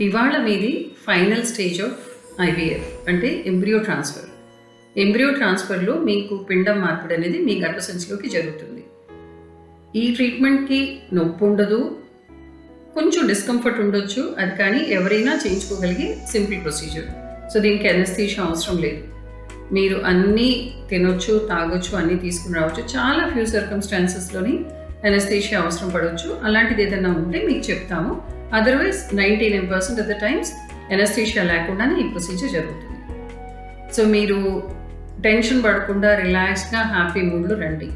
ఇవాళ మీది final stage of IVF అంటే ఎంబ్రియో ట్రాన్స్ఫర్ ఎంబ్రియో ట్రాన్స్ఫర్లో మీకు పిండం మార్పిడి అనేది మీ గర్భసంచిలోకి జరుగుతుంది. ఈ ట్రీట్మెంట్కి నొప్పి ఉండదు కొంచెం డిస్కంఫర్ట్ ఉండొచ్చు అది కానీ ఎవరైనా చేయించుకోగలిగే సింపుల్ ప్రొసీజర్ సో దీనికి ఎనస్థీషియా అవసరం లేదు. మీరు అన్నీ తినొచ్చు తాగొచ్చు అన్నీ తీసుకుని రావచ్చు. చాలా ఫ్యూ సర్కమ్స్టాన్సెస్లోని ఎనస్థీషియా అవసరం పడవచ్చు. అలాంటిది ఏదైనా ఉంటే మీకు చెప్తాము. Otherwise ninety nine percent of the times anaesthesia లేకుండానే ఈ ప్రొసీజర్ జరుగుతుంది. సో మీరు టెన్షన్ పడకుండా రిలాక్స్గా హ్యాపీ మూడ్లో రండి.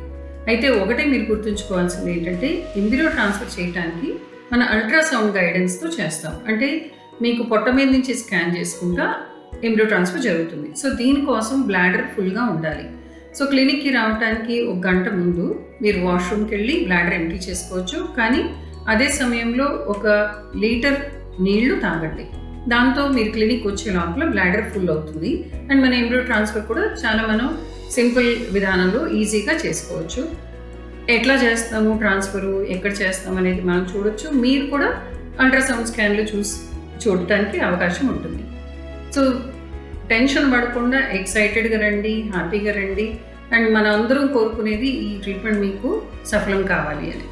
అయితే ఒకటే మీరు గుర్తుంచుకోవాల్సింది ఏంటంటే ఇంబ్రియో ట్రాన్స్ఫర్ చేయడానికి మన అల్ట్రాసౌండ్ గైడెన్స్తో చేస్తాం. అంటే మీకు పొట్ట మీద నుంచి స్కాన్ చేసుకుంటా ఎంబ్రియో ట్రాన్స్ఫర్ జరుగుతుంది. సో దీనికోసం బ్లాడర్ ఫుల్గా ఉండాలి. సో క్లినిక్కి రావడానికి ఒక గంట ముందు మీరు వాష్రూమ్కి వెళ్ళి బ్లాడర్ ఎంటీ చేసుకోవచ్చు. కానీ అదే సమయంలో ఒక లీటర్ నీళ్ళు తాగండి. దాంతో మీరు క్లినిక్ వచ్చే లోపల బ్లాడర్ ఫుల్ అవుతుంది. అండ్ మన ఎంబ్రో ట్రాన్స్ఫర్ కూడా చాలా మనం సింపుల్ విధానంలో ఈజీగా చేసుకోవచ్చు. ఎట్లా చేస్తాము ట్రాన్స్ఫరు? ఎక్కడ చేస్తాం అనేది మనం చూడొచ్చు. మీరు కూడా అల్ట్రాసౌండ్ స్కాన్లు చూసి చూడటానికి అవకాశం ఉంటుంది. సో టెన్షన్ పడకుండా ఎక్సైటెడ్గా రండి హ్యాపీగా రండి. అండ్ మన అందరం కోరుకునేది ఈ ట్రీట్మెంట్ మీకు సఫలం కావాలి అని.